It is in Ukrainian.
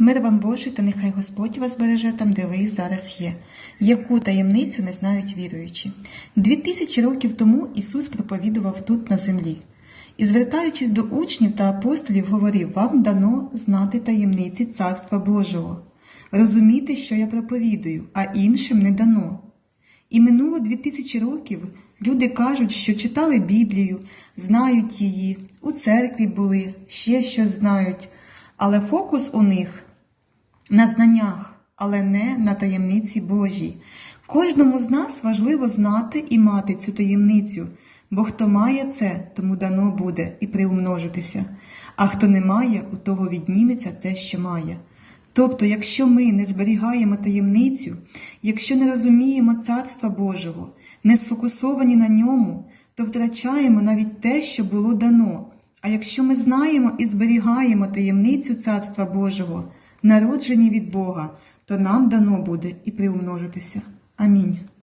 Мир вам Божий, та нехай Господь вас береже там, де ви зараз є, яку таємницю не знають віруючі. Дві тисячі років тому Ісус проповідував тут на землі. І, звертаючись до учнів та апостолів, говорив: Вам дано знати таємниці Царства Божого, розуміти, що я проповідую, а іншим не дано. І минуло дві тисячі років. Люди кажуть, що читали Біблію, знають її, у церкві були, ще щось знають, але фокус у них на знаннях, але не на таємниці Божій. Кожному з нас важливо знати і мати цю таємницю, бо хто має це, тому дано буде і приумножитися, а хто не має, у того відніметься те, що має. Тобто, якщо ми не зберігаємо таємницю, якщо не розуміємо Царства Божого, не сфокусовані на ньому, то втрачаємо навіть те, що було дано. А якщо ми знаємо і зберігаємо таємницю Царства Божого, народжені від Бога, то нам дано буде і приумножитися. Амінь.